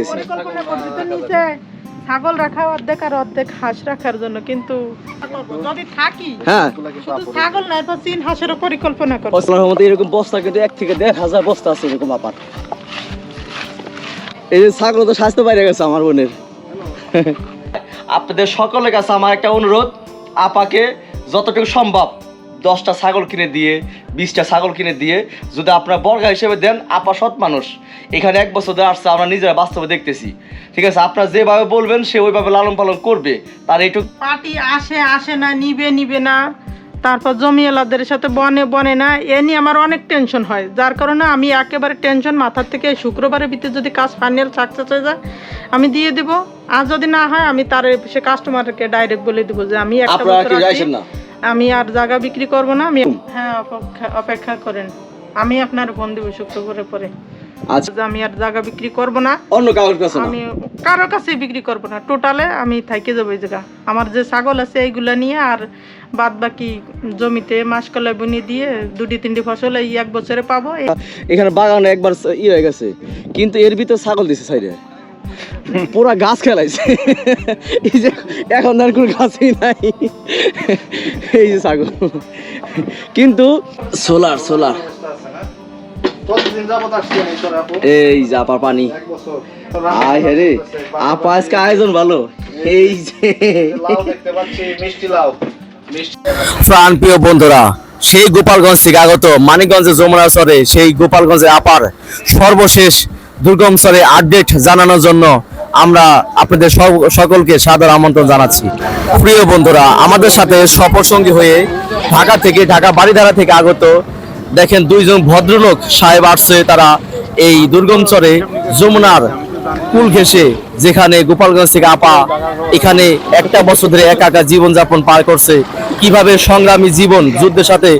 দেখতেছি। ছাগল রাখা অর্ধেক আর অর্ধেক হাঁস রাখার জন্য কিন্তু যদি থাকি হ্যাঁ। ছাগল না তো চীন হাঁসেরও পরিকল্পনা ফসলের মধ্যে এরকম বস্তা কিন্তু এক থেকে দেড় হাজার বস্তা আছে এরকম আপাত এই যে ছাগল তো স্বাস্থ্য বাইরে গেছে আমার বোনের। আপনাদের সকলের কাছে আমার একটা অনুরোধ আপাকে যতটুকু সম্ভব দশটা ছাগল কিনে দিয়ে বিশটা ছাগল কিনে দিয়ে যদি আপনারা বর্গা হিসেবে দেন আপা সৎ মানুষ। এখানে এক বছর ধরে আসছে আমরা নিজেরা বাস্তবে দেখতেছি। ঠিক আছে আপনারা যেভাবে বলবেন সে ওইভাবে লালন পালন করবে। তার এইটুকু পার্টি আসে আসে না নিবে নিবে না। তারপর জমিওয়ালাদের সাথে বনে বনে না এ নিয়ে আমার অনেক টেনশন হয়। যার কারণে আমি একেবারে টেনশন মাথার থেকে শুক্রবারের ভিতরে যদি কাজ ফাইনাল সাকসেস হয়ে যায় আমি দিয়ে দিব। আর যদি না হয় আমি তার সে কাস্টমারকে ডাইরেক্ট বলে দিব যে আমি একটা বছর আমি আর জায়গা বিক্রি করব না আমি হ্যাঁ অপেক্ষা অপেক্ষা করেন। আমি আপনার ফোন দিব শুক্রবারের পরে আচ্ছা। আমি আর জায়গা বিক্রি করব না অন্য কাগজ কাছে আমি কারোর কাছে বিক্রি করব না। টোটালে আমি থাইকে যাব এই জায়গা। আমার যে ছাগল আছে এইগুলা নিয়ে আর বাদ বাকি জমিতে মাসকলাই বুনি দিয়ে দুটি তিনটি ফসল এই এক বছরে পাবো। এখানে বাগানে একবার স- ই হয়ে গেছে। কিন্তু এর ভিতরে ছাগল দিছে সাইডে। পুরা গাছ খেলাইছে। এই যে এখন আর কোনো গাছই নাই। এই যে ছাগল। কিন্তু সোলার সোলার। এই যে আপার পানি। আয় হ্যাঁ রে। আপা আজকে আয়োজন ভালো। এই যে। প্রাণ প্রিয় বন্ধুরা, সেই গোপালগঞ্জ থেকে আগত মানিকগঞ্জে যমুনা সরে সেই গোপালগঞ্জে আপার সর্বশেষ দুর্গম চরে আপডেট জানানোর জন্য আমরা আপনাদের সকলকে সাদর আমন্ত্রণ জানাচ্ছি। প্রিয় বন্ধুরা, আমাদের সাথে সফরসঙ্গী হয়ে ঢাকা থেকে, ঢাকা বাড়িধারা থেকে আগত দেখেন দুইজন ভদ্রলোক সাহেব আসছে তারা এই দুর্গম চরে যমুনার কুল ঘেসে যেখানে গোপালগঞ্জ থেকে আপা এখানে একটা বছর ধরে একা একা জীবনযাপন পার করছে। কীভাবে সংগ্রামী জীবন যুদ্ধের সাথে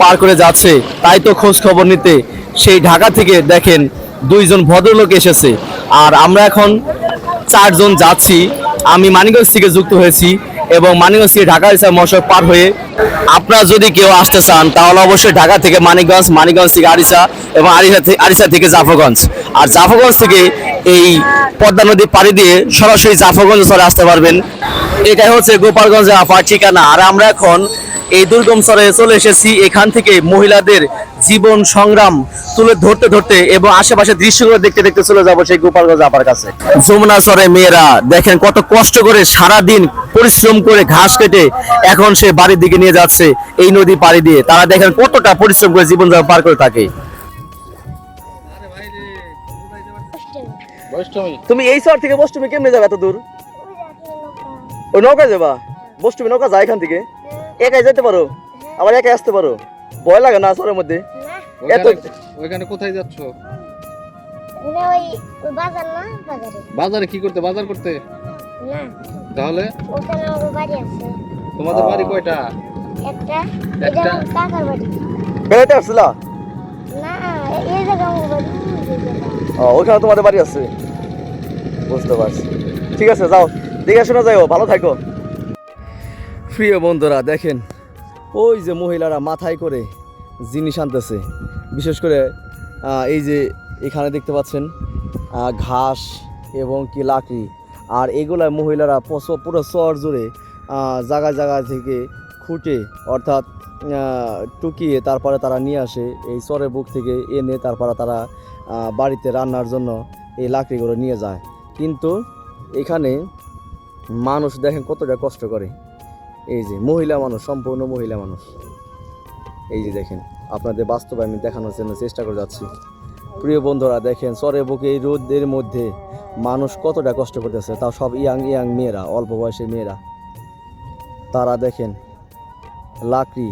পার করে যাচ্ছে, তাই তো খোঁজ খবর নিতে সেই ঢাকা থেকে দেখেন দুইজন ভদ্রলোক এসেছে। আর আমরা এখন চারজন যাচ্ছি। আমি মানিকগঞ্জ থেকে যুক্ত হয়েছি এবং মানিকগঞ্জ থেকে ঢাকা ইসা মশক পার হয়ে আপনারা যদি কেউ আসতে চান, তাহলে অবশ্যই ঢাকা থেকে মানিকগঞ্জ মানিকগঞ্জ থেকে আরিসা এবং আরিসা থেকে আরিসা থেকে জাফরগঞ্জ। আর জাফরগঞ্জ থেকে এই পদ্মা নদী পাড়ি দিয়ে সরাসরি জাফরগঞ্জ চলে আসতে পারবেন। এটাই হচ্ছে গোপালগঞ্জের আপার ঠিকানা। আর আমরা এখন এই দুর্গম চরে চলে এসেছি। এখান থেকে মহিলাদের জীবন সংগ্রাম তুলে ধরতে ধরতে এবং আশেপাশে দৃশ্যগুলো দেখতে দেখতে চলে যাব সেই গোপালগঞ্জ আপার কাছে। যমুনা চরে মেয়েরা দেখেন কত কষ্ট করে সারা দিন পরিশ্রম করে ঘাস কেটে এখন সে বাড়ির দিকে নিয়ে যাচ্ছে এই নদী পাড়ি দিয়ে। তারা দেখেন কতটা পরিশ্রম করে জীবন যাপন পার করে থাকে। তুমি এই শহর থেকে বষ্টমী কেমনে যাবে এত দূর? ওই নৌকায় যাবা? বষ্টমী নৌকা যায় এখান থেকে? একাই যেতে পারো? আবার একাই আসতে পারো? ভয় লাগে না শহরের মধ্যে? এত ওইখানে- কোথায় যাচ্ছ? ওই বাজার না বাজারে। বাজারে কি করতে? বাজার করতে? না। তাহলে? ওখানে আমার বাড়ি আছে। তোমাদের বাড়ি কয়টা? একটা? এটা একটা? আমার কাকার বাড়ি। বেড়াইতে আসছিলা? না এই জায়গা আমার বাড়ি ও ওইখানে তোমাদের বাড়ি আছে। বুঝতে পারছি। ঠিক আছে যাও। দেখে শোনা যাও ভালো থাকো। প্রিয় বন্ধুরা, দেখেন, ওই যে মহিলারা মাথায় করে জিনিস আনতেছে। বিশেষ করে এই যে এখানে দেখতে পাচ্ছেন ঘাস এবং কি লাকড়ি। আর এগুলা মহিলারা পুরো চর জুড়ে জায়গায় জায়গা থেকে খুঁটে, অর্থাৎ টুকিয়ে তারপরে তারা নিয়ে আসে এই চরের বুক থেকে এনে তারপরে তারা বাড়িতে রান্নার জন্য এই লাকড়িগুলো নিয়ে যায়। কিন্তু এখানে মানুষ দেখেন কতটা কষ্ট করে। এই যে, মহিলা মানুষ, সম্পূর্ণ মহিলা মানুষ। এই যে দেখেন, আপনাদের বাস্তবে আমি দেখানোর জন্য চেষ্টা করে যাচ্ছি। প্রিয় বন্ধুরা, দেখেন চরে বুকে এই রোদের মধ্যে মানুষ কতটা কষ্ট করতেছে, তাও সব ইয়াং ইয়াং মেয়েরা, অল্প বয়সী মেয়েরা। তারা দেখেন, লাকড়ি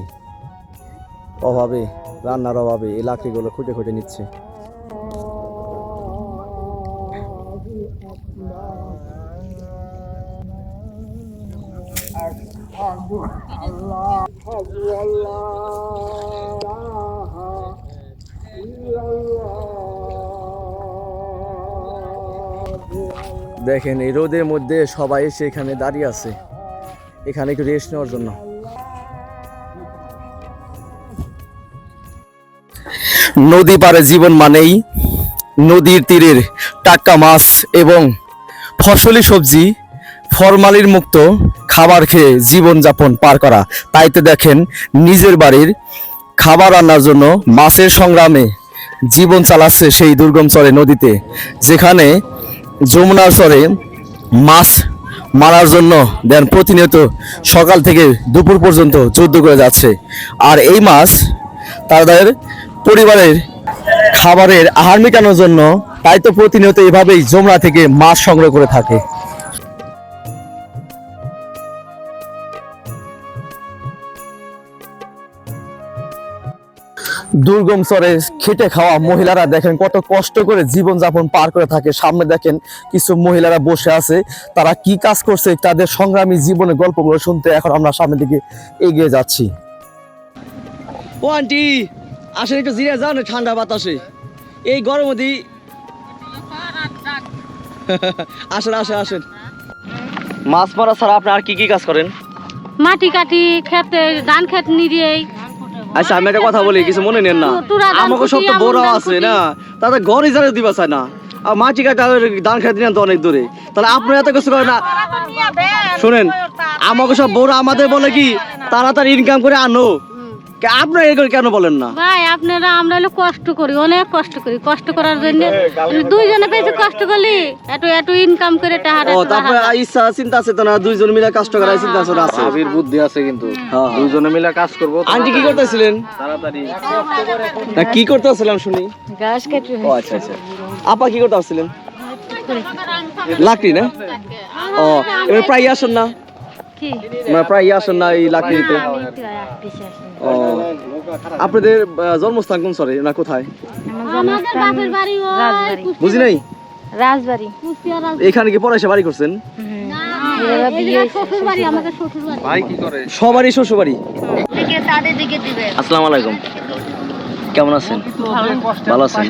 অভাবে, রান্নার অভাবে এই লাকড়িগুলো খুঁটে খুঁটে নিচ্ছে। দেখেন, এই রোদের মধ্যে সবাই এসে এখানে দাঁড়িয়ে আছে। এখানে একটু রেস্ট নেওয়ার জন্য। নদী পারে জীবন মানেই নদীর তীরের টাটকা মাছ এবং ফসলি সবজি ফরমালির মুক্ত খাবার খেয়ে জীবনযাপন পার করা। তাইতে দেখেন, নিজের বাড়ির খাবার রান্নার জন্য মাছের সংগ্রামে জীবন চালাচ্ছে সেই দুর্গম চরে, নদীতে। যেখানে যমুনার চরে মাছ মারার জন্য দেন প্রতিনিয়ত সকাল থেকে দুপুর পর্যন্ত যুদ্ধ করে যাচ্ছে। আর এই মাছ তাদের পরিবারের খাবারের আহার মেটানোর জন্য তাই তো প্রতিনিয়ত এভাবেই যমুনা থেকে মাছ সংগ্রহ করে থাকে। দুর্গম চরে খেটে খাওয়া মহিলারা দেখেন কত কষ্ট করে জীবনযাপন পার করে থাকে। সামনে দেখেন কিছু মহিলারা বসে আছে তারা কি কাজ করছে তাদের সংগ্রামী জীবনের গল্পগুলো শুনতে এখন আমরা সামনের দিকে এগিয়ে যাচ্ছি। ও আন্টি আসেন একটু জিরে যান ঠান্ডা বাতাসে। এই গরমে আসেন আসেন আসেন। মাছ মারা ছাড়া আপনি আর কি কি কাজ করেন? মাটি কাটি খেতে ধান খেত নিয়ে আচ্ছা আমি একটা কথা বলি কিছু মনে নেন না। আমাকে সব তো বড় আছে না? তাদের ঘর ইজারে দিবা চায় না। আর মাটি কাটা ধান খেতে নেন তো অনেক দূরে। তাহলে আপনার এত কিছু করেন না। শুনেন আমাকে সব বড় আমাদের বলে কি তাড়াতাড়ি ইনকাম করে আনো। আপনারা এগুলো কেন বলেন না? ভাই আপনারা আমরা হলো কষ্ট করি অনেক কষ্ট করি। কষ্ট করার জন্য দুইজনে পেয়েছে কষ্ট করলি একটু একটু ইনকাম করে টাকা ও তারপরে ইচ্ছা চিন্তা আছে তো না? দুইজন মিলে কষ্ট করার চিন্তা আছে আছে। ভাবির বুদ্ধি আছে কিন্তু। হ্যাঁ, হ্যাঁ। মিলে কাজ করব আন্টি কি করতেছিলেন? তাড়াতাড়ি। না কি করতেছিলাম শুনি। গাছ কেটে ও আচ্ছা আচ্ছা। আপা কি করতেছিলেন? লাকড়ি না? ও এবার প্রায় আসেন না? মানে প্রায় আসেন না এই লাকড়িতে? ও। আপনাদের জন্মস্থান কোন সরে না কোথায়? আমাদের বাপের বাড়ি বুঝি নাই? রাজবাড়ি। এখানে কি পড়াশা বাড়ি করছেন? শ্বশুর বাড়ি আমাদের শ্বশুর বাড়ি ভাই কি করে? সবারই শ্বশুর বাড়ি আসসালামু আলাইকুম। কেমন আছেন? ভালো আছেন?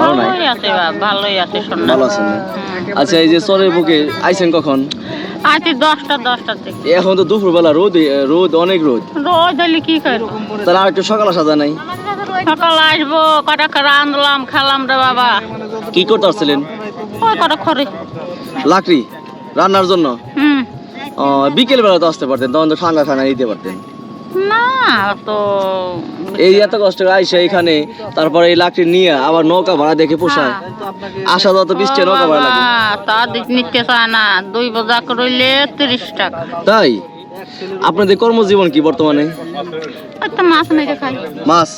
ভালো নাই? ভালোই আছে ভালো আছেন আচ্ছা এই যে চরের বুকে আইছেন কখন? আছি দশটা দশটার থেকে এখন তো দুপুরবেলা রোদ রোদ অনেক রোদ। রোজ হলে কি করব? তাহলে আর একটু সকাল সাজা নাই? সকাল আসব কটা করে আনলাম খেলাম রে বাবা। কি করতে আসছিলেন ওই কটা খরে লাকড়ি রান্নার জন্য? হুম। বিকেল বেলা তো আসতে পারতেন তখন তো ঠান্ডা ঠান্ডা দিতে পারতেন। না তো এই এত কষ্ট করে আইসা এখানে তারপরে এই লাকড়ি নিয়ে আবার নৌকা ভাড়া দেখে পোষায়। আসা যত বৃষ্টি নৌকা ভাড়া লাগে। তা দিক নিতে চায় না। দুই বোঝা করলে তিরিশ টাকা। তাই? আপনাদের কর্মজীবন কি বর্তমানে? মাছ মেরে খাই। মাছ?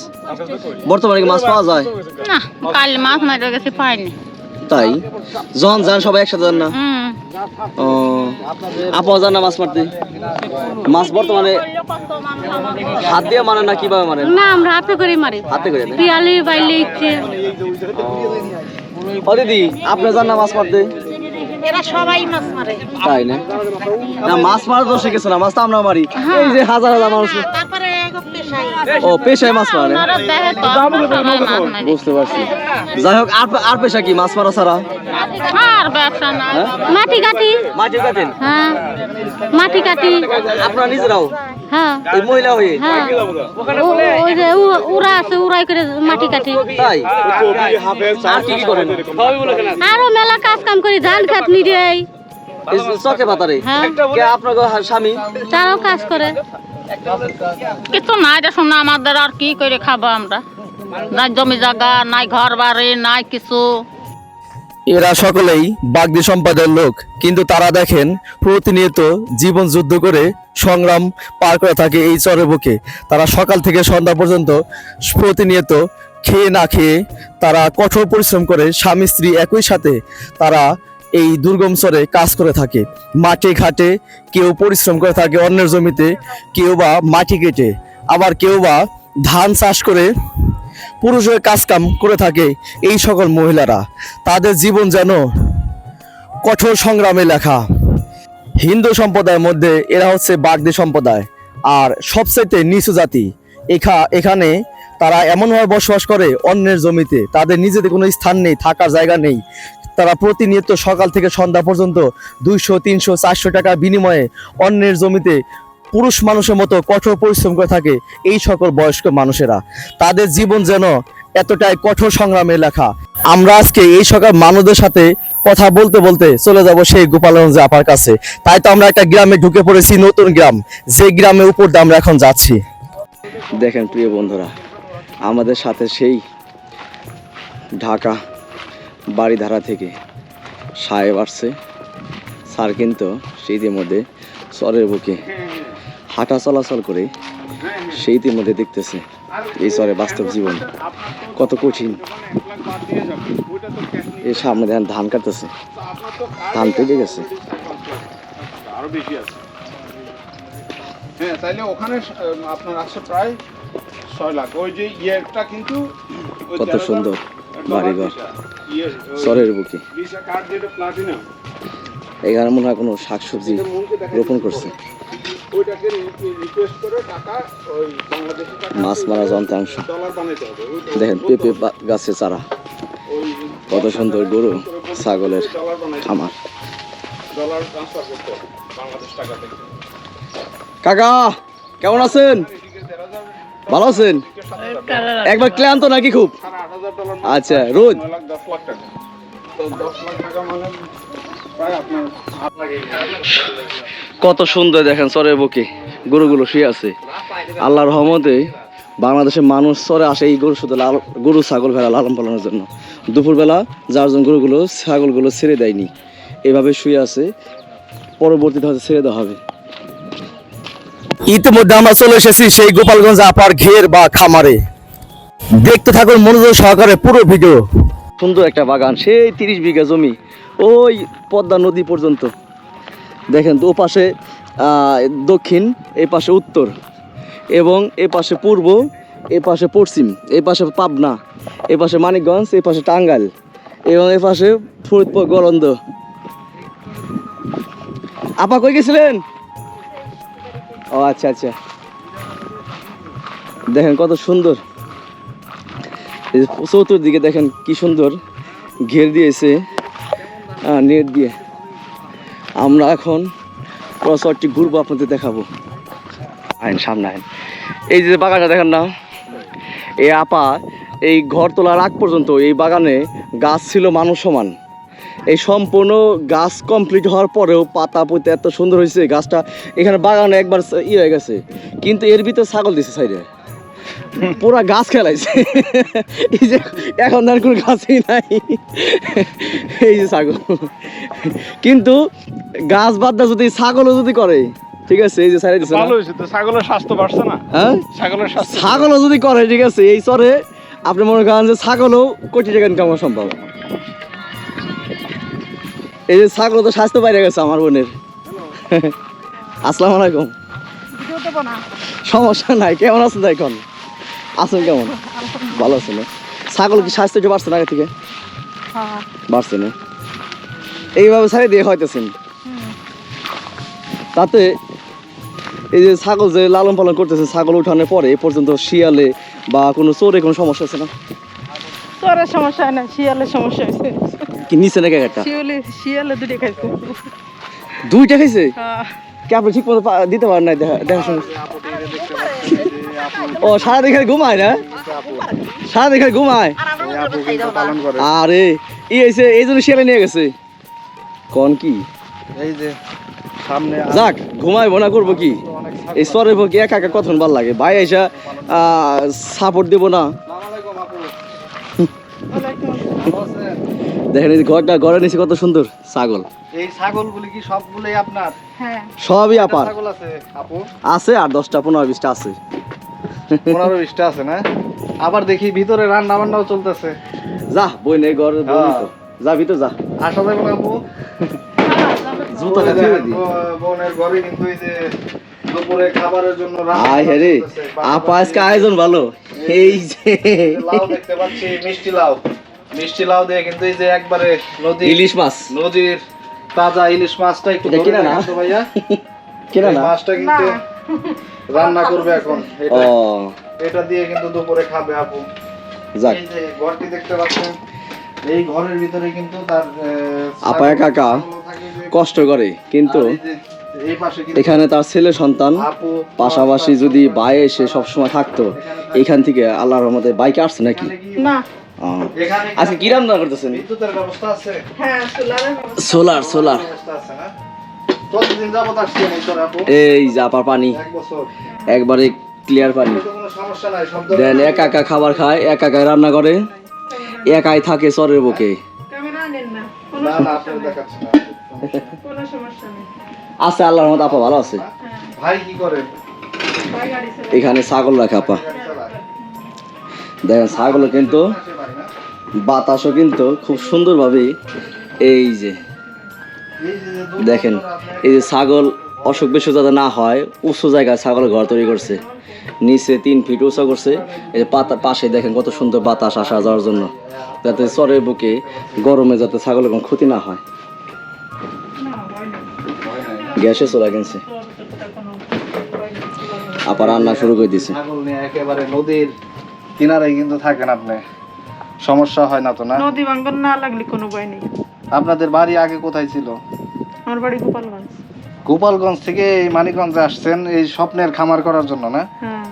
বর্তমানে কি মাছ পাওয়া যায়? না কাল মাছ মেরে গেছে পাইনি। তাই? জন যান সবাই একসাথে যান না? ও আপা যান মাছ মারতে? মাছ বর্তমানে হাত দিয়ে মারেন না কীভাবে মারেন? না আমরা হাতে করে মারি। হাতে করে না? বাইলে ইচ্ছে। ও। দিদি আপনি যান মাছ মারতে? এরা সবাই মাছ মারে। তাই না? না মাছ মারা তো শিখেছে না মাছ তো আমরা মারি। এই যে হাজার হাজার মানুষ তারপরে ও পেশায় মাছ মারে। বুঝতে পারছি। যাই হোক আর আর পেশা কি মাছ মারা ছাড়া? আর ব্যবসা নাই মাটি কাটি। মাটি কাটেন? হ্যাঁ। মাটি কাটি। আপনারা নিজেরাও? হ্যাঁ। এই মহিলা হয়ে? হ্যাঁ। ওই যে উ- উড়া আছে উড়াই করে মাটি কাটি। তাই? আর কি কি করেন? আরও মেলা কাজ কাম করি ধান খাত নিয়ে এই চকে পাতারে? হ্যাঁ। কে আপনার স্বামী? তারাও কাজ করে। কিছু নাই দেখুন না আমাদের আর কি করে খাব আমরা? নাই জমি জায়গা নাই ঘর বাড়ি নাই কিছু। এরা সকলেই বাগদি সম্পাদের লোক, কিন্তু তারা দেখেন প্রতিনিয়ত জীবন যুদ্ধ করে সংগ্রাম পার করে থাকে এই চরের বুকে। তারা সকাল থেকে সন্ধ্যা পর্যন্ত প্রতিনিয়ত খেয়ে না খেয়ে তারা কঠোর পরিশ্রম করে স্বামী, স্ত্রী একই সাথে তারা এই দুর্গম চরে কাজ করে থাকে। মাঠে ঘাটে কেউ পরিশ্রম করে থাকে অন্যের জমিতে, কেউ বা মাটি কেটে। আবার কেউ বা ধান চাষ করে পুরুষ হয়ে কাজকাম করে থাকে এই সকল মহিলারা। তাদের জীবন যেন কঠোর সংগ্রামে লেখা। হিন্দু সম্প্রদায়ের মধ্যে এরা হচ্ছে বাগদি সম্প্রদায়। আর সবচেয়ে নিচু জাতি, এখা, এখানে তারা এমনভাবে বসবাস করে অন্যের জমিতে, তাদের নিজেদের কোনো স্থান নেই, থাকার জায়গা নেই। তারা প্রতিনিয়ত সকাল থেকে সন্ধ্যা পর্যন্ত দুইশো, তিনশো, চারশো টাকা বিনিময়ে অন্যের জমিতে পুরুষ মানুষের মতো কঠোর পরিশ্রম করে থাকে এই সকল বয়স্ক মানুষেরা। তাদের জীবন যেন এতটাই কঠোর সংগ্রামে লেখা। আমরা আজকে এই সকাল মানুষদের সাথে কথা বলতে বলতে চলে যাব সেই গোপালগঞ্জ আপার কাছে। তাই তো আমরা একটা গ্রামে ঢুকে পড়েছি, নতুন গ্রাম। যে গ্রামের উপর দিয়ে আমরা এখন যাচ্ছি। দেখেন প্রিয় বন্ধুরা, আমাদের সাথে সেই ঢাকা বাড়িধারা থেকে সাহেব আসছে। স্যার কিন্তু সেই মধ্যে চরের বুকে হাঁটা চলাচল করে সেই ইতিমধ্যে দেখতেছে এই চরে বাস্তব জীবন। কত কঠিন। এই সামনে দেখেন ধান কাটতেছে। ধান পেকে গেছে। আরও বেশি আছে। হ্যাঁ তাইলে ওখানে আপনার আছে প্রায় ছয় লাখ। ওই যে ইয়েটা কিন্তু কত সুন্দর বাড়িঘর। ওই চরের বুকে। এখানে মনে হয় কোনো শাকসবজি রোপণ করছে। ওইটাকে রিকোয়েস্ট করে টাকা ওই বাংলাদেশি টাকা মাছ মারা যন্ত্রাংশ। ডলার বানাইতে হবে। দেখেন পেঁপে গাছের চারা। কত সুন্দর গরু ছাগলের খামার। ডলার ট্রান্সফার করতে হবে বাংলাদেশ টাকা থেকে। কাকা কেমন আছেন? ভালো আছেন? একবার ক্লান্ত নাকি খুব? আচ্ছা রোজ দশ লাখ টাকা। তো দশ লাখ টাকা মানে কত সুন্দর দেখেন চরের বুকে গরুগুলো শুয়ে আছে। আল্লাহর রহমতে বাংলাদেশের মানুষ চরে আসে এই গরু শুধু লাল গরু ছাগল ভেড়া লালন পালনের জন্য। দুপুরবেলা যার জন্য গরুগুলো ছাগলগুলো ছেড়ে দেয়নি। এভাবে শুয়ে আছে পরবর্তীতে হয়তো ছেড়ে দেওয়া হবে। ইতিমধ্যে আমরা চলে এসেছি সেই গোপালগঞ্জ আপার ঘের বা খামারে। দেখতে থাকুন মনোযোগ সহকারে পুরো ভিডিও। সুন্দর একটা বাগান সেই তিরিশ বিঘা জমি। ওই পদ্মা নদী পর্যন্ত। দেখেন, ও পাশে দক্ষিণ এই পাশে উত্তর এবং এ পাশে পূর্ব, এ পাশে পশ্চিম এই পাশে পাবনা, এ পাশে মানিকগঞ্জ এই পাশে টাঙ্গাইল এবং এ পাশে ফরিদপুর, গলন্দ। আপা কই গেছিলেন? ও আচ্ছা আচ্ছা। দেখেন, কত সুন্দর। চতুর্দিকে দেখেন, কি সুন্দর ঘের দিয়েছে। নেট দিয়ে। আমরা এখন চরটি ঘুরবো, আপনাদের দেখাবো। আইন, সামনে আইন। এই যে বাগানটা, দেখেন না। এই আপা, এই ঘর তোলার আগ পর্যন্ত এই বাগানে গাছ ছিল মানুষ সমান। এই সম্পূর্ণ গাছ কমপ্লিট হওয়ার পরেও পাতা পুঁতে এত সুন্দর হয়েছে গাছটা এখানে বাগানে একবার ইয়ে হয়ে গেছে। কিন্তু এর ভিতরে ছাগল দিছে সাইডে। পুরা গাছ খেলাইছে। এই যে এখন আর কোনো গাছই নাই। এই যে ছাগল। কিন্তু গাছ বাদ দা যদি ছাগলও যদি করে ঠিক আছে এই যে দিছে ভালো হয়েছে তো ছাগলের স্বাস্থ্য বাড়ছে না? হ্যাঁ? ছাগলের স্বাস্থ্য ছাগলও যদি করে ঠিক আছে এই চরে আপনি মনে করেন যে ছাগলও কোটি টাকা ইনকাম সম্ভব। এই যে ছাগল তো স্বাস্থ্য বাইরে গেছে আমার বোনের। আসসালামু আলাইকুম। সমস্যা নাই কেমন আছেন এখন? আছেন কেমন? ভালো আছেন না? ছাগল কি স্বাস্থ্য একটু বাড়ছে না আগে থেকে? বাড়ছে না। এইভাবে ছাড়ে দিয়ে হইতেছেন তাতে এই যে ছাগল যে লালন পালন করতেছে ছাগল উঠানোর পরে এ পর্যন্ত শিয়ালে বা কোনো চোরে কোনো সমস্যা আছে না? তোর সমস্যা হয় না শিয়ালের সমস্যা হয়েছে। কি নিচে নাকি একটা? শিয়ালে শিয়ালে দুটো খাইছে। দুইটা খাইছে? হ্যাঁ। কি আপনি ঠিক মতো দিতে পারেন না দেখা দেখাশোনা? ও সারা দেখে ঘুমায় না? সারা দেখে ঘুমায়? আরে ই এসে এই জন্য শিয়ালে নিয়ে গেছে। কোন কি? এই যে সামনে যাক ঘুমাইবো না করব কি? এই একা একা কখন ভালো লাগে। ভাই এসা সাপোর্ট দেবো না। দেখেন এই ঘরটা ঘরের নিচে কত সুন্দর ছাগল। এই ছাগলগুলি কি সবগুলোই আপনার? হ্যাঁ। সবই আপার আছে আছে আর দশটা পনেরো বিশটা আছে। পনেরো বিশটা আছে না? আবার দেখি ভিতরে রান্না বান্নাও চলতেছে। যা বই নেই ঘর যা ভিতর যা। আসা যাবে না আপু বোনের ঘরে কিন্তু এই যে দুপুরে খাবারের জন্য আয় হ্যাঁ আপা আজকে আয়োজন ভালো। এই যে লাউ দেখতে পাচ্ছি মিষ্টি লাউ। মিষ্টি লাউ দিয়ে কিন্তু এই যে একবারে নদী ইলিশ মাছ। নদীর তাজা ইলিশ মাছটা একটু কিনা না? ভাইয়া। কেনা না? মাছটা কিন্তু রান্না করবে এখন ও। এটা এটা দিয়ে কিন্তু দুপুরে খাবে আপু। যাক। এই যে ঘরটি দেখতে পাচ্ছেন এই ঘরের ভিতরে কিন্তু তার আপা একা একা কষ্ট করে কিন্তু এখানে তার ছেলে সন্তান পাশাপাশি যদি বাই এসে সবসময় থাকতো এখান থেকে আল্লাহর রহমতে বাইকে আসছে নাকি? না। ও। এখানে আজকে কি রান্না করতেছেন? বিদ্যুতের ব্যবস্থা আছে। হ্যাঁ সোলারে সোলার। এই তোর আপু? এই জাপার পানি। এক বছর। একবারে ক্লিয়ার পানি। তো কোনো সমস্যা নাই সব দেন একা একা খাবার খায় একা একা রান্না করে একাই থাকে চরের বুকে। ক্যামেরা আনেন না। কোনো না না আপনার দেখাচ্ছি না। কোনো সমস্যা নেই। আছে আল্লাহর মতো আপা ভালো আছে। ভাই কি করে। এখানে ছাগল রাখে আপা। দেখেন ছাগল কিন্তু বাতাসও কিন্তু খুব সুন্দরভাবে এই যে দেখেন এই যে ছাগল অসুখ বিসুখ যাতে না হয় উঁচু জায়গায় ছাগল ঘর তৈরি করছে। নিচে তিন ফিট উঁচু করছে। এই যে পাতা পাশে দেখেন কত সুন্দর বাতাস আসা যাওয়ার জন্য। যাতে চরের বুকে গরমে যাতে ছাগলের কোনো ক্ষতি না হয়। গ্যাসে চলে গেছে আবার রান্না শুরু করে দিছে। ছাগল নিয়ে একেবারে নদীর কিনারায় কিন্তু থাকেন আপনি। সমস্যা হয় না তো না? নদী ভাঙ্গন না লাগলে কোনো ভয় নেই। আপনাদের বাড়ি আগে কোথায় ছিল? আমার বাড়ি গোপালগঞ্জ। গোপালগঞ্জ থেকে এই মানিকগঞ্জে আসছেন এই স্বপ্নের খামার করার জন্য না? হ্যাঁ।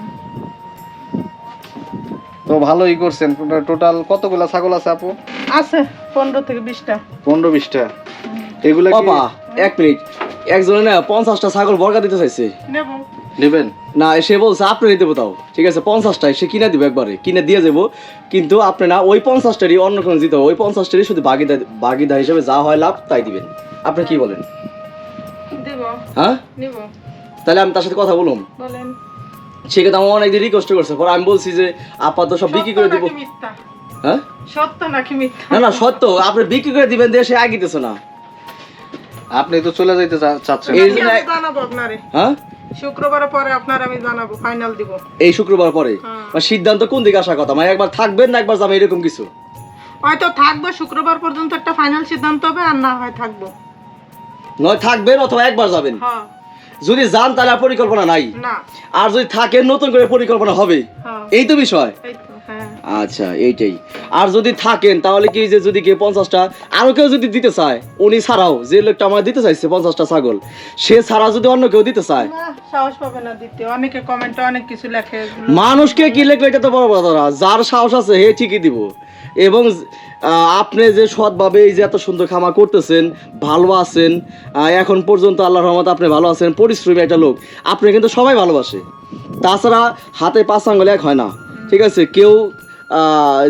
তো ভালোই করছেন। টোটাল কতগুলা ছাগল আছে আপু? আছে পনেরো থেকে বিশটা। পনেরো বিশটা। এগুলো কি বাবা এক মিনিট। একজনে না পঞ্চাশটা ছাগল বর্গা দিতে চাইছে। নেব। নেবেন? না সে বলছে আপনি দেবো তাও। ঠিক আছে পঞ্চাশটাই সে কিনে দিব একবারে কিনে দিয়ে যাব। কিন্তু আপনি না ওই পঞ্চাশটারই অন্য কোনো দিতে হবে ওই পঞ্চাশটারই শুধু বাগিদা বাগিদা হিসেবে যা হয় লাভ তাই দিবেন। আপনি কি বলেন? হ্যাঁ? তাহলে আমি তার সাথে কথা বলুন। সেক্ষেত্রে আমার অনেকদিন রিকোয়েস্ট করছে পরে আমি বলছি যে আপাতত সব বিক্রি করে দিব। হ্যাঁ? সত্য নাকি মিথ্যা? না না সত্য। আপনি বিক্রি করে দিবেন দেশে আগিতেছে না। আপনি তো চলে যাইতে চাচ্ছেন। এই জন্য হ্যাঁ? শুক্রবারের পরে আপনার আমি জানাব ফাইনাল দিব। এই শুক্রবার পরে? হ্যাঁ। মানে সিদ্ধান্ত কোন দিকে আসার কথা? মানে একবার থাকবেন না একবার যাবেন এরকম কিছু? হয়তো থাকব শুক্রবার পর্যন্ত একটা ফাইনাল সিদ্ধান্ত হবে আর না হয় থাকব। নয় থাকবেন অথবা একবার যাবেন? হ্যাঁ। যদি যান তাহলে পরিকল্পনা নাই? না। আর যদি থাকেন নতুন করে পরিকল্পনা হবে? হ্যাঁ। এই তো বিষয়। আচ্ছা এইটাই। আর যদি থাকেন তাহলে কি যে যদি কেউ পঞ্চাশটা আরও কেউ যদি দিতে চায় উনি ছাড়াও যে লোকটা আমার দিতে চাইছে পঞ্চাশটা ছাগল সে ছাড়া যদি অন্য কেউ দিতে চায়। সাহস পাবে না দিতে। অনেকে কমেন্টে অনেক কিছু লেখে। মানুষকে কি লেখলে এটা তো বড় কথা না? যার সাহস আছে হে ঠিকই দিব। এবং আহ, আপনি যে সৎভাবে এই যে এত সুন্দর খামা করতেছেন ভালো আছেন এখন পর্যন্ত আল্লাহর রহমত আপনি ভালো আছেন পরিশ্রমী একটা লোক। আপনি কিন্তু সবাই ভালোবাসে। তাছাড়া হাতে পাঁচ আঙ্গুল এক হয় না। ঠিক আছে কেউ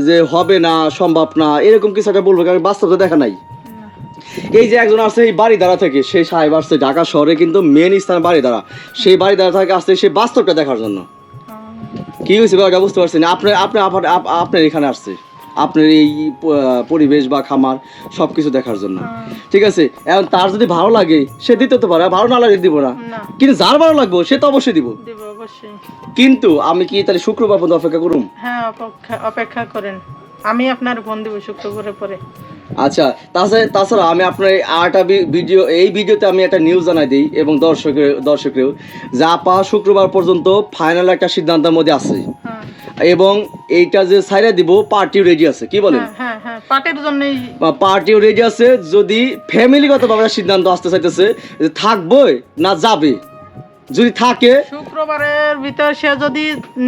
যে হবে না সম্ভব না এরকম কিছু একটা বলব কারণ বাস্তবতা দেখা নাই। এই যে একজন আসছে এই বাড়ি দ্বারা থেকে সেই সাহেব আসছে ঢাকা শহরে কিন্তু মেন স্থান বাড়ি দ্বারা সেই বাড়ি দ্বারা থেকে আসছে সেই বাস্তবটা দেখার জন্য। কি হয়েছে ব্যাপারটা বুঝতে পারছেন আপনি আপনার আপ- আপ- আপনার এখানে আসছে। আপনার এই পরিবেশ বা খামার সব কিছু দেখার জন্য। ঠিক আছে? এখন তার যদি ভালো লাগে সে দিতে তো পারে ভালো না লাগে দিব না। কিন্তু যার ভালো লাগবে সে তো অবশ্যই দিব। কিন্তু আমি কি তাহলে শুক্রবার পর্যন্ত অপেক্ষা করুম? হ্যাঁ অপেক্ষা করেন। আমি আপনার ফোন দেবো শুক্রবারের পরে। আচ্ছা তাছাড়া তাছাড়া আমি আপনার এই আরেকটা ভিডিও এই ভিডিওতে আমি একটা নিউজ জানাই দিই এবং দর্শকের দর্শকরেও। যে আপা শুক্রবার পর্যন্ত ফাইনাল একটা সিদ্ধান্তের মধ্যে আছে। হ্যাঁ এবং এইটা যে সাইরা দিব পার্টিও রেডি আছে। কি বলেন? হ্যাঁ হ্যাঁ হ্যাঁ পার্টিও রেডি আছে যদি ফ্যামিলিগতভাবে সিদ্ধান্ত আসতে চাইতেছে যে থাকবে না যাবে। যদি থাকে শুক্রবারের ভিতর সে যদি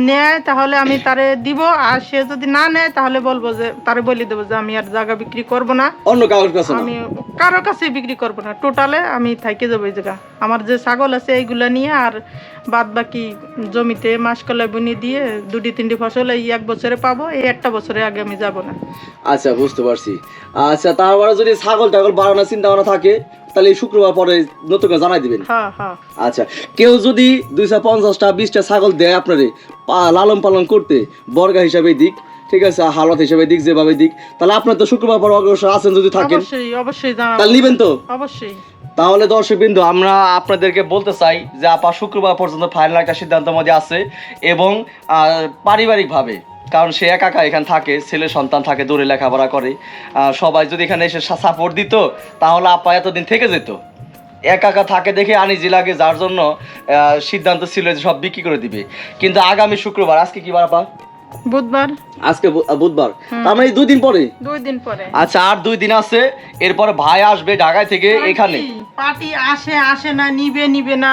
নেয় তাহলে আমি তারে দিব। আর সে যদি না নেয় তাহলে বলব যে তারে বলে দেবো যে আমি আর জায়গা বিক্রি করব না। অন্য কাগজ কাছে আমি কারও কাছে বিক্রি করব না। টোটালে আমি থাইকে যাব এই জায়গা। আমার যে ছাগল আছে এইগুলা নিয়ে আর বাদ বাকি জমিতে মাসকলাই বুনি দিয়ে দুটি তিনটি ফসল এই এক বছরে পাবো এই একটা বছরে আগে আমি যাব না। আচ্ছা বুঝতে পারছি। আচ্ছা তারপরে যদি ছাগল টাগল বাড়ানোর চিন্তা ভাবনা থাকে তাহলে শুক্রবার পরে নতুন করে জানাই দিবেন। হ্যাঁ হ্যাঁ। আচ্ছা কেউ যদি দুইশো পঞ্চাশটা বিশটা ছাগল দেয় আপনারে লালন পালন করতে বর্গা হিসাবে দিক ঠিক আছে হালত হিসাবে দিক যেভাবে দিক তাহলে আপনার তো শুক্রবার পর অগ্রসর আছেন যদি থাকেন। অবশ্যই অবশ্যই তাহলে নিবেন তো? অবশ্যই। তাহলে দর্শক বিন্দু আমরা আপনাদেরকে বলতে চাই যে আপা শুক্রবার পর্যন্ত ফাইনাল একটা সিদ্ধান্তের মধ্যে আছে এবং পারিবারিকভাবে কারণ সে একা একা এখানে থাকে ছেলে সন্তান থাকে দূরে লেখাপড়া করে। সবাই যদি এখানে এসে সাপোর্ট দিত তাহলে আপা এতদিন থেকে যেত। একা একা থাকে দেখে আনিজি লাগে যার জন্য সিদ্ধান্ত ছিল যে সব বিক্রি করে দিবে। কিন্তু আগামী শুক্রবার আজকে কি বার আপা? বুধবার। আজকে বুধবার। তার মানে দুই দিন পরে? দুই দিন পরে। আচ্ছা আর দুই দিন আছে এরপরে ভাই আসবে ঢাকায় থেকে এখানে। পার্টি আসে আসে না নিবে নিবে না।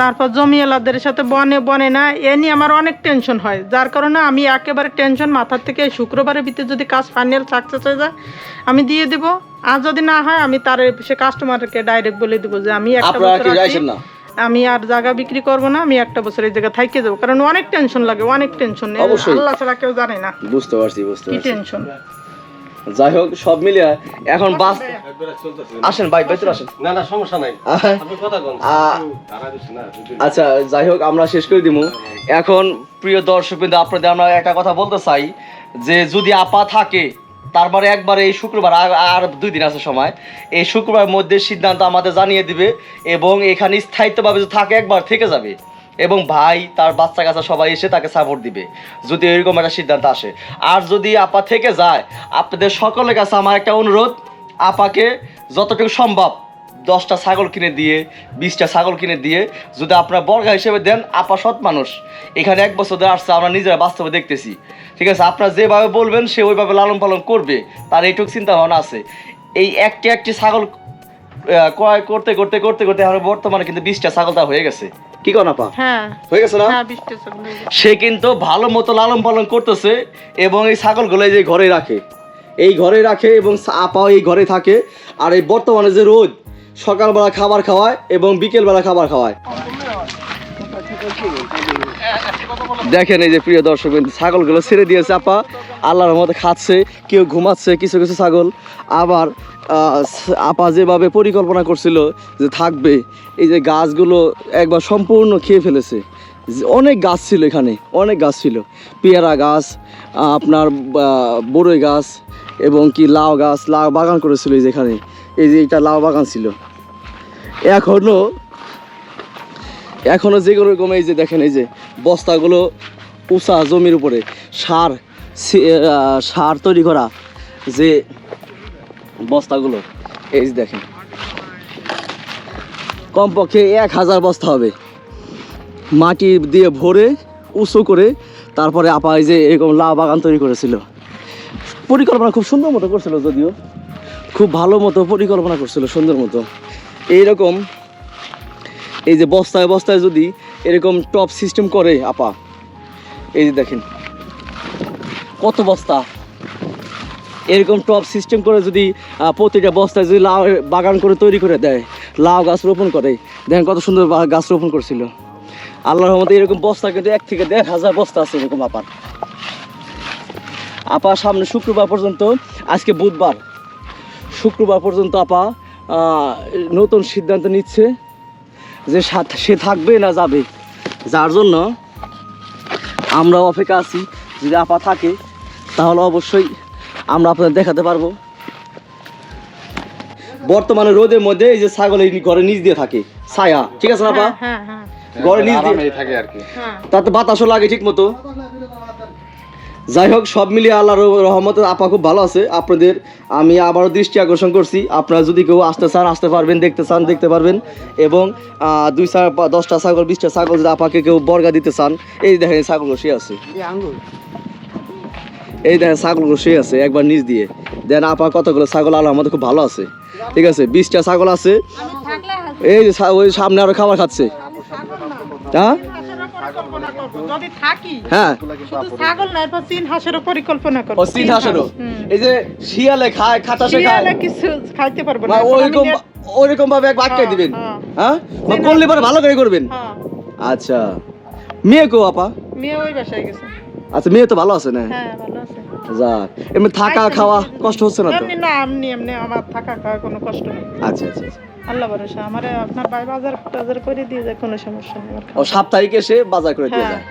তারপর জমিয়ালাদের সাথে বনে বনে না এ নিয়ে আমার অনেক টেনশন হয়। যার কারণে আমি একেবারে টেনশন মাথার থেকে শুক্রবারের ভিতরে যদি কাজ ফাইনাল সাকসেস হয়ে যায় আমি দিয়ে দিব। আর যদি না হয় আমি তার সে কাস্টমারকে ডাইরেক্ট বলে দিব যে আমি একটা বছর আছি, আমি আর জায়গা বিক্রি করব না আমি একটা বছর এই জায়গায় থাইকে যাব। কারণ অনেক টেনশন লাগে অনেক টেনশন অবশ্যই। আল্লাহ ছাড়া কেউ জানে না। বুঝতে পারছি বুঝতে কি পারছি। টেনশন যাই হোক সব মিলিয়ে এখন বাস আসেন ভাই ভেতরে আসেন। না না সমস্যা নাই। আচ্ছা যাই হোক আমরা শেষ করে দিব এখন প্রিয় দর্শক বিন্দু আপনাদের আমরা একটা কথা বলতে চাই যে যদি আপা থাকে তারপরে একবার এই শুক্রবার আর- দুই দিন আছে সময় এই শুক্রবার মধ্যে সিদ্ধান্ত আমাদের জানিয়ে দিবে এবং এখানে স্থায়িত্বভাবে থাকে একবার থেকে যাবে। এবং ভাই, তার বাচ্চা কাচ্চা সবাই এসে তাকে সাপোর্ট দিবে। যদি এরকম একটা সিদ্ধান্ত আসে। আর যদি আপা থেকে যায়, আপনাদের সকলের কাছে আমার একটা অনুরোধ, আপাকে যতটুকু সম্ভব দশটা ছাগল কিনে দিয়ে, বিশটা ছাগল কিনে দিয়ে, যদি আপনারা বর্গা হিসেবে দেন, আপা সৎ মানুষ। এখানে এক বছর ধরে আসছে, আমরা নিজেরা বাস্তবে দেখতেছি। ঠিক আছে, আপনারা যেভাবে বলবেন, সে ওইভাবে লালন পালন করবে। তার এইটুক চিন্তা ভাবনা আছে। এই একটি একটি ছাগল ক্রয় করতে করতে করতে করতে, এখন বর্তমানে কিন্তু বিশটা ছাগল তা হয়ে গেছে। কি কন আপা? হ্যাঁ। হয়ে গেছে না? হ্যাঁ। সে কিন্তু ভালো মতো লালন পালন করতেছে এবং এই ছাগলগুলো এই যে ঘরে রাখে। এই ঘরে রাখে এবং আপাও এই ঘরে থাকে। আর এই বর্তমানে যে রোদ সকালবেলা খাবার খাওয়ায় এবং বিকেলবেলা খাবার খাওয়ায়। দেখেন এই যে প্রিয় দর্শক ছাগলগুলো ছেড়ে দিয়েছে আপা। আল্লাহর মতো খাচ্ছে কেউ ঘুমাচ্ছে কিছু কিছু ছাগল। আবার আপা যেভাবে পরিকল্পনা করছিল যে থাকবে, এই যে গাছগুলো একবার সম্পূর্ণ খেয়ে ফেলেছে। যে অনেক গাছ ছিল এখানে, অনেক গাছ ছিল। পেয়ারা গাছ আপনার বড়ই গাছ এবং কি লাউ গাছ, লাউ বাগান করেছিল এই যেখানে এই যে এটা লাউ বাগান ছিল। এখনও এখনও যেগুলো রকম এই যে দেখেন, এই যে বস্তাগুলো উঁচা জমির উপরে সার সার তৈরি করা যে বস্তাগুলো। এই যে দেখেন। কমপক্ষে এক হাজার বস্তা হবে। মাটি দিয়ে ভরে, উঁচু করে তারপরে আপা এই যে এরকম লাউ বাগান তৈরি করেছিল। পরিকল্পনা খুব সুন্দর মতো করছিল যদিও। খুব ভালো মতো পরিকল্পনা করছিল, সুন্দর মতো। এইরকম এই যে বস্তায় বস্তায় যদি এরকম টপ সিস্টেম করে আপা, এই যে দেখেন। কত বস্তা? এরকম টপ সিস্টেম করে যদি প্রতিটা বস্তায় যদি লাউ বাগান করে তৈরি করে দেয়, লাউ গাছ রোপণ করে, দেখেন কত সুন্দর গাছ রোপণ করছিল। আল্লাহর মতো এরকম বস্তা কিন্তু এক থেকে দেড় হাজার বস্তা আছে এরকম আপার। আপা সামনে শুক্রবার পর্যন্ত, আজকে বুধবার, শুক্রবার পর্যন্ত আপা নতুন সিদ্ধান্ত নিচ্ছে যে সে থাকবে না যাবে। যার জন্য আমরা অপেক্ষা আছি, যদি আপা থাকে, তাহলে অবশ্যই আমরা আপনাদের দেখাতে পারব। বর্তমানে রোদের মধ্যে এই যে ছাগল এই ঘরে নিচ দিয়ে থাকে। ছায়া ঠিক আছে না আপা? হ্যাঁ হ্যাঁ ঘরে নিচ দিয়ে থাকে আর কি। হ্যাঁ। তাতে বাতাসও লাগে ঠিক মতো যাই হোক সব মিলিয়ে আল্লাহর রহমতে আপা খুব ভালো আছে। আপনাদের আমি আবারও দৃষ্টি আকর্ষণ করছি। আপনারা যদি কেউ আসতে চান আসতে পারবেন দেখতে চান দেখতে পারবেন। এবং দুই চার দশটা ছাগল বিশটা ছাগল যদি আপাকে কেউ বর্গা দিতে চান এই দেখেন ছাগল শুয়ে আছে। এই দেখেন ছাগল শুয়ে আছে একবার নিচ দিয়ে। দেন আপা কতগুলো ছাগল আল্লাহ আমাদের খুব ভালো আছে। ঠিক আছে বিশটা ছাগল আছে। এই যে ওই সামনে আরও খাবার খাচ্ছে। হ্যাঁ? হ্যাঁ। এই যে শিয়ালে খায় খাটাসে খায়। কিছু খাইতে পারব না। এখন আমি ওইরকম ওইরকম ভাবে এক আটকাই হ্যাঁ, দিবেন। হ্যাঁ। হ্যাঁ? করলে পরে ভালো করে করবেন। হ্যাঁ। আচ্ছা। মেয়ে কো আপা? মেয়ে ওই বাসায় গেছে। আচ্ছা মেয়ে তো ভালো আছে না? হ্যাঁ ভালো আছে। যাক এমনি থাকা খাওয়া কষ্ট হচ্ছে না তো? এমনি না এমনি এমনি আমার থাকা খাওয়া কোনো কষ্ট নেই। আচ্ছা আচ্ছা আচ্ছা। আল্লাহ ভরসা আমার আপনার ভাই বাজার টাজার করে দিয়ে যায় কোনো সমস্যা নেই ও সাপ্তাহিক এসে বাজার করে দিয়ে হ্যাঁ। যায়।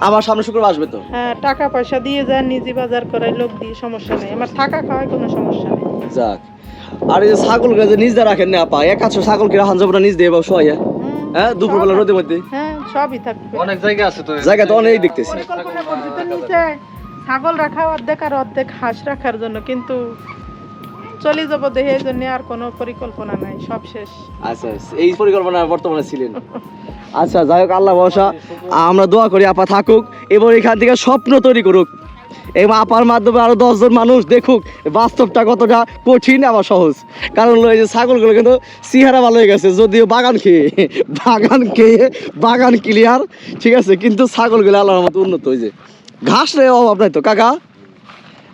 আমার সামনে শুক্রবার আসবে তো? হ্যাঁ টাকা পয়সা দিয়ে যায় নিজে বাজার করাই লোক দিয়ে সমস্যা নেই। আমার থাকা খাওয়ায় কোনো সমস্যা নেই। যাক। আর এই যে ছাগল যে নিজ দিয়ে রাখেন না আপা এক আছে ছাগল কিনা হান যাব না নিজ দিয়ে বা হুম, হ্যাঁ দুপুরবেলা রোদের মধ্যে? হ্যাঁ সবই থাকবে। অনেক জায়গা আছে তো। জায়গা তো অনেক দেখতেছি। পরিকল্পনা করছি নিচে ছাগল রাখা অর্ধেক আর অর্ধেক হাঁস রাখার জন্য কিন্তু চলে যাব দেখে এই জন্য আর কোনো পরিকল্পনা নাই সব শেষ। আচ্ছা এই পরিকল্পনা বর্তমানে ছিলেন। আচ্ছা যাই হোক আল্লাহ ভরসা। আমরা দোয়া করি আপা থাকুক এবার এখান থেকে স্বপ্ন তৈরি করুক। এই আপার মাধ্যমে আরও দশজন মানুষ দেখুক বাস্তবটা কতটা কঠিন আবার সহজ। কারণ এই যে ছাগলগুলো কিন্তু চেহারা ভালো হয়ে গেছে, যদিও বাগান খেয়ে বাগান খেয়ে, বাগান ক্লিয়ার ঠিক আছে? কিন্তু ছাগলগুলো আল্লাহর মতো উন্নত হয়েছে। ঘাস রে অভাব নাই তো, কাকা?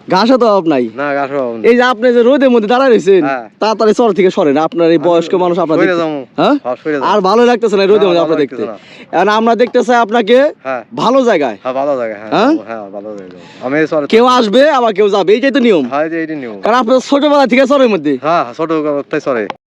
ঘাসে তো অভাব নাই। না গাছ এই যে আপনি যে রোদের মধ্যে দাঁড়ায় রয়েছেন হ্যাঁ। তাড়াতাড়ি চর থেকে সরেন আপনার এই বয়স্ক মানুষ আপনার হ্যাঁ? হ্যাঁ, যাব। আর ভালো লাগতেছে না রোদের মধ্যে আপনার দেখতে। এখন আমরা দেখতে চাই আপনাকে হ্যাঁ। ভালো জায়গায়। হ্যাঁ ভালো জায়গায় হ্যাঁ হ্যাঁ? হ্যাঁ ভালো জায়গায় আমি কেউ আসবে আবার কেউ যাবে এইটাই তো নিয়ম। হ্যাঁ কারণ আপনার ছোটবেলা থেকে সরের মধ্যে। হ্যাঁ ছোট থেকে সরে